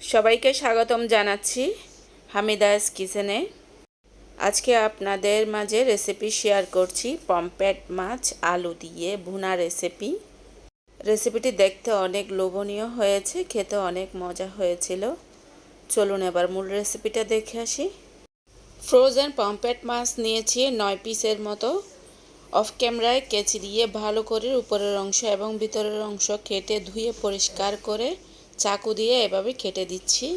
সবাইকে স্বাগতম জানাচ্ছি হামিদাস কিচেনে। আজকে আপনাদের মাঝে রেসিপি শেয়ার করছি পম্পেট মাছ, আলু দিয়ে ভুনা রেসিপি রেসিপিটি দেখতে অনেক লোভনীয় হয়েছে, খেতে অনেক মজা হয়েছিল। চলুন এবার মূল রেসিপিটা দেখে আসি। ফ্রোজেন পম্পেট মাছ নিয়েছি নয় পিসের মতো। অফ ক্যামেরায় কেচি দিয়ে ভালো করে উপরের অংশ এবং ভিতরের অংশ কেটে ধুয়ে পরিষ্কার করে চাকু দিয়ে এভাবে কেটে দিচ্ছি।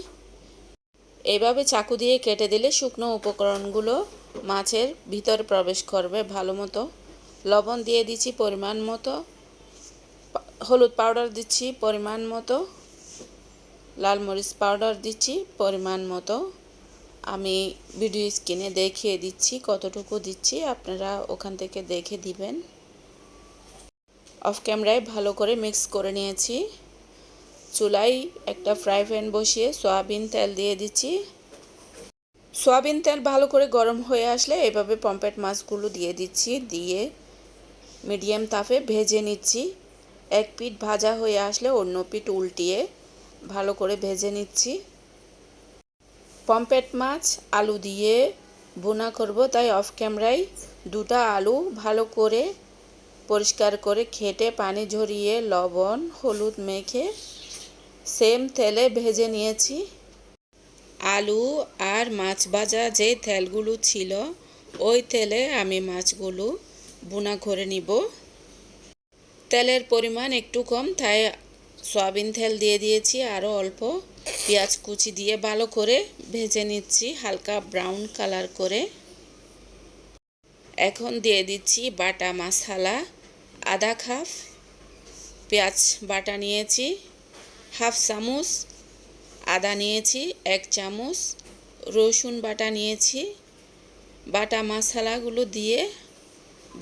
এভাবে চাকু দিয়ে কেটে দিলে শুকনো উপকরণগুলো মাছের ভিতরে প্রবেশ করবে ভালো মতো। লবণ দিয়ে দিচ্ছি পরিমাণ মতো। হলুদ পাউডার দিচ্ছি পরিমাণ মতো। লাল মরিচ পাউডার দিচ্ছি পরিমাণ মতো। আমি ভিডিও স্ক্রিনে দেখিয়ে দিচ্ছি, কতটুকু দিচ্ছি, আপনারা ওখান থেকে দেখে দিবেন। অফ ক্যামেরায় ভালো করে মিক্স করে নিয়েছি। চুলায় একটা ফ্রাই প্যান বসিয়ে সয়াবিন তেল দিয়ে দিচ্ছি। সয়াবিন তেল ভালো করে গরম হয়ে আসলে এভাবে পম্পেট মাছগুলো দিয়ে দিচ্ছি, দিয়ে মিডিয়াম তাপে ভেজে নিচ্ছি। এক পিঠ ভাজা হয়ে আসলে অন্য পিঠ উল্টিয়ে ভালো করে ভেজে নিচ্ছি। পম্পেট মাছ আলু দিয়ে বোনা করব, তাই অফ ক্যামেরায় দুটা আলু ভালো করে পরিষ্কার করে খেটে পানি ঝরিয়ে লবণ, হলুদ মেখে সেম তেলে ভেজে নিয়েছি। আলু আর মাছ ভাজা যে তেলগুলো ছিল, ওই তেলে আমি মাছগুলো বোনা করে নিব। তেলের পরিমাণ একটু কম, তাই সয়াবিন তেল দিয়ে দিয়েছি। আরও অল্প পেঁয়াজ কুচি দিয়ে ভালো করে ভেজে নিচ্ছি, হালকা ব্রাউন কালার করে। এখন দিয়ে দিচ্ছি বাটা মশালা, আধা কাপ পেঁয়াজ বাটা নিয়েছি। হাফ চামচ আদা নিয়েছি, এক চামচ রসুন বাটা নিয়েছি। বাটা মশালাগুলো দিয়ে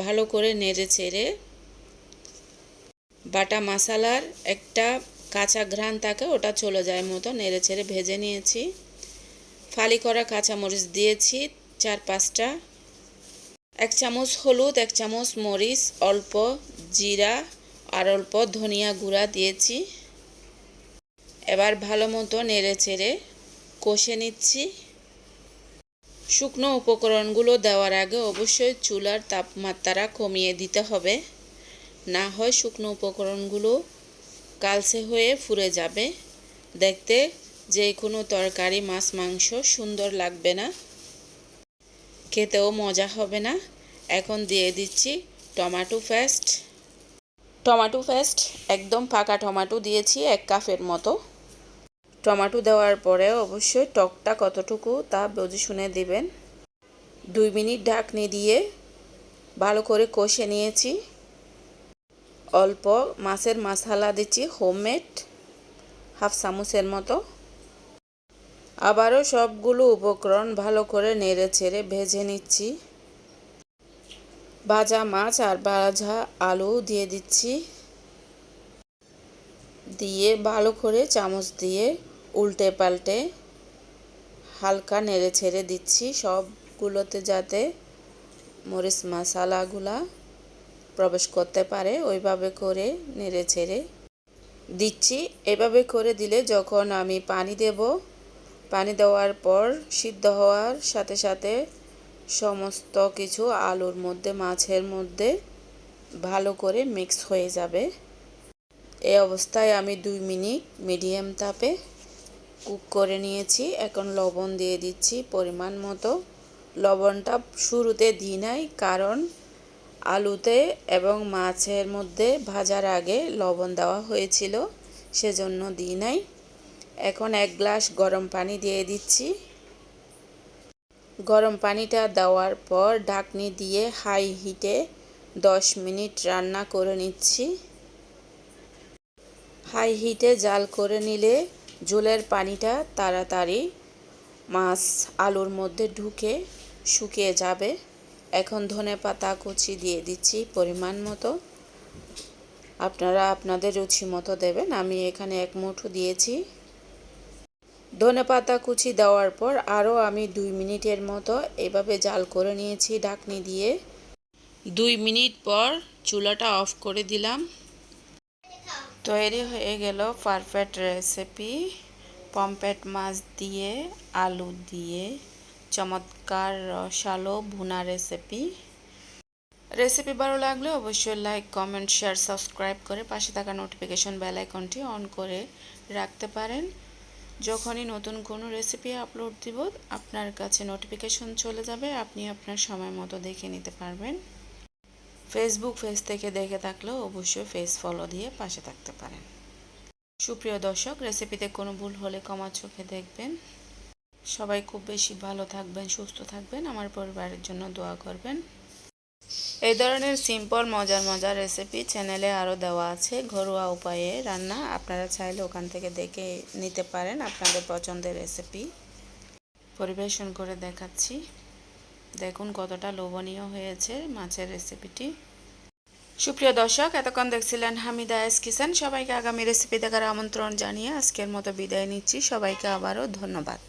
ভালো করে নেড়ে চেড়ে বাটা মশালার একটা কাঁচা ঘ্রাণ থাকে, ওটা চলে যায় মতো নেড়ে ছেড়ে ভেজে নিয়েছি। ফালি করা কাঁচামরিচ দিয়েছি চার পাঁচটা। এক চামচ হলুদ, এক চামচ মরিচ, অল্প জিরা আর অল্প ধনিয়া গুঁড়া দিয়েছি। এবার ভালো মতো নেড়ে চেড়ে কষে নিচ্ছি। শুকনো উপকরণগুলো দেওয়ার আগে অবশ্যই চুলার তাপমাত্রা কমিয়ে দিতে হবে। না হয় শুকনো উপকরণগুলো কালসে হয়ে ফুরে যাবে। দেখতে যে কোনো তরকারি, মাছ, মাংস সুন্দর লাগবে না। খেতেও মজা হবে না। এখন দিয়ে দিচ্ছি টমাটো পেস্ট। টমাটো পেস্ট, একদম পাকা টমাটো দিয়েছি এক কাপের মতো। টমাটো দেওয়ার পরে অবশ্যই টকটা কতটুকু তা বুঝে শুনে দেবেন। দুই মিনিট ঢাকনি দিয়ে ভালো করে কষে নিয়েছি। অল্প মাছের মশলা দিচ্ছি, হোমমেড, হাফ চামচের মতো। আবারও সবগুলো উপকরণ ভালো করে নেড়ে ছেড়ে ভেজে নিচ্ছি। ভাজা মাছ আর ভাজা আলু দিয়ে দিচ্ছি। দিয়ে ভালো করে চামচ দিয়ে উল্টে পাল্টে হালকা নেড়ে ছেড়ে দিচ্ছি সবগুলোতে যাতে মরিচ মশালাগুলা প্রবেশ করতে পারে। ওইভাবে করে নেড়ে ছেড়ে দিচ্ছি। এভাবে করে দিলে যখন আমি পানি দেব, পানি দেওয়ার পর সিদ্ধ হওয়ার সাথে সাথে সমস্ত কিছু আলুর মধ্যে, মাছের মধ্যে ভালো করে মিক্স হয়ে যাবে। এই অবস্থায় আমি দুই মিনিট মিডিয়াম তাপে কুক করে নিয়েছি। এখন লবণ দিয়ে দিচ্ছি পরিমাণ মতো। লবণটা শুরুতে দিই নাই, কারণ আলুতে এবং মাছের মধ্যে ভাজার আগে লবণ দেওয়া হয়েছিল, সেজন্য দিই নাই। এখন এক গ্লাস গরম পানি দিয়ে দিচ্ছি। গরম পানিটা দেওয়ার পর ঢাকনি দিয়ে হাই হিটে দশ মিনিট রান্না করে নিচ্ছি। হাই হিটে জাল করে নিলে ঝোলের পানিটা তাড়াতাড়ি মাছ আলুর মধ্যে ঢুকে শুকিয়ে যাবে। এখন ধনে পাতা কুচি দিয়ে দিচ্ছি পরিমাণ মতো। আপনারা আপনাদের রুচি মতো দেবেন। আমি এখানে এক মুঠো দিয়েছি। ধনে পাতা কুচি দেওয়ার পর আরও আমি দুই মিনিটের মতো এভাবে জাল করে নিয়েছি ঢাকনি দিয়ে। দুই মিনিট পর চুলাটা অফ করে দিলাম। তৈরি হয়ে গেল পারফেক্ট রেসিপি পম্পেট মাছ দিয়ে, আলু দিয়ে, চমৎকার রসালো ভুনা রেসিপি রেসিপি ভালো লাগলে অবশ্যই লাইক কমেন্ট শেয়ার সাবস্ক্রাইব করে পাশে থাকা নোটিফিকেশন বেল আইকনটি অন করে রাখতে পারেন। যখনই নতুন কোনো রেসিপি আপলোড দিব, আপনার কাছে নোটিফিকেশন চলে যাবে, আপনি আপনার সময় মতো দেখে নিতে পারবেন। ফেসবুক পেজ থেকে দেখে থাকলেও অবশ্যই ফেস ফলো দিয়ে পাশে থাকতে পারেন। সুপ্রিয় দর্শক রেসিপিতে কোনো ভুল হলে কমা চোখে দেখবেন। সবাই খুব বেশি ভালো থাকবেন, সুস্থ থাকবেন। আমার পরিবারের জন্য দোয়া করবেন। এই ধরনের সিম্পল মজার মজার রেসিপি চ্যানেলে আরও দেওয়া আছে। ঘরোয়া উপায়ে রান্না আপনারা চাইলে ওখান থেকে দেখে নিতে পারেন আপনাদের পছন্দের রেসিপি পরিবেশন করে দেখাচ্ছি। দেখুন কতটা লোভনীয় হয়েছে মাছের রেসিপিটি সুপ্রিয় দর্শক, এতক্ষণ দেখছিলেন হামিদা এস কিষান। সবাইকে আগামী রেসিপি দেখার আমন্ত্রণ জানিয়ে আজকের মতো বিদায় নিচ্ছি। সবাইকে আবারও ধন্যবাদ।